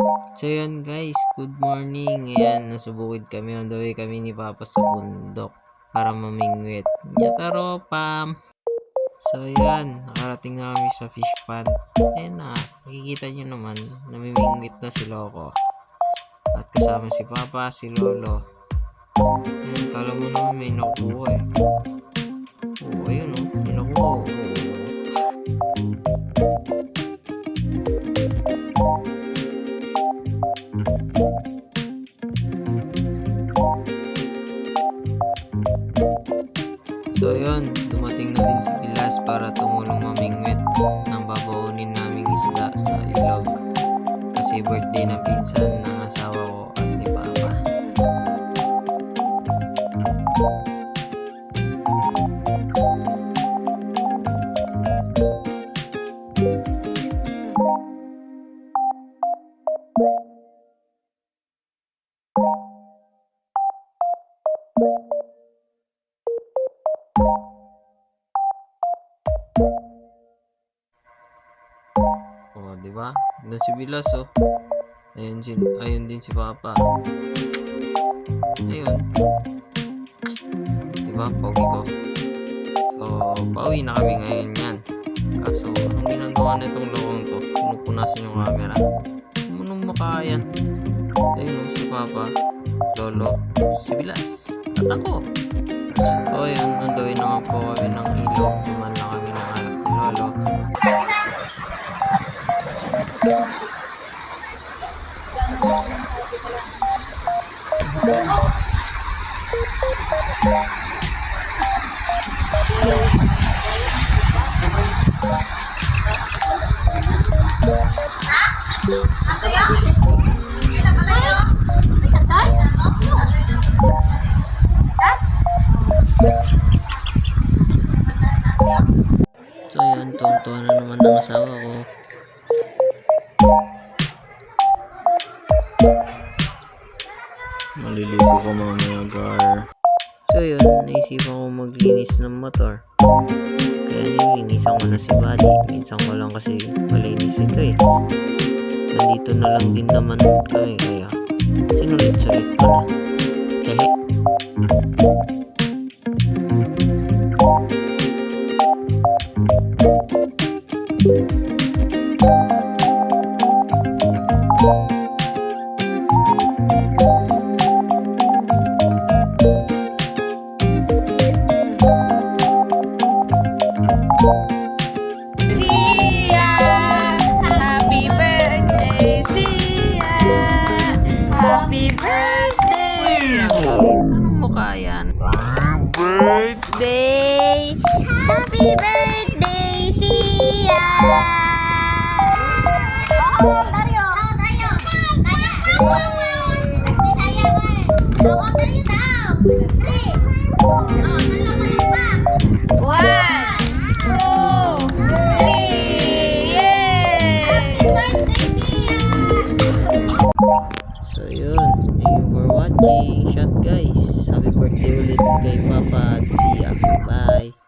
So yun guys, good morning. Ayan, nasa bukid kami. On the way kami ni Papa sa bundok para mamingwit. Yataro, pam! So yan, nakarating na kami sa fish pond. Ayan na, makikita nyo naman, namimingwit na si Loco. At kasama si Papa, si Lolo. Ayan, kala mo naman may nakukuha eh. Oo, ayun oh, may nakuha. Oo. So yun, dumating na din si Pilas para tumulong mamingwit ng babaunin naming isda sa ilog. Kasi birthday ng pinsan ng asawa ko at ni Papa. Oh, di ba? Doon si Pilas oh. Ayun, si, ayun din si Papa. Ayun. Di ba? Pogi ko. So, pauwi na kami ngayon yan. Kaso, ang ginagawa na itong lokong to, pinupunasan yung camera. Anong makayan? Ayun oh, si Papa, Lolo, si Bilas, at ako. So, ayun, on the way na nga po kami ng ilog. Lolo. So, ayun, tuwang-tuwa na naman ng asawa ko. Maliligo ko mamaya, gar. So, yun, naisipan ko maglinis ng motor. Kaya nilinisan ko na si Buddy. Minsan ko lang kasi malinis ito eh. Nandito na lang din naman kami kaya sinulit-sulit ko na. Hehe. Anong mukha yan? Birthday, happy birthday, Sia. Oh, Dario. Oh, Dario. Dario. Dario daw. Three. Oh, So yun, thank you for watching. Shot guys. Happy birthday ulit kay Papa at Sia. Bye.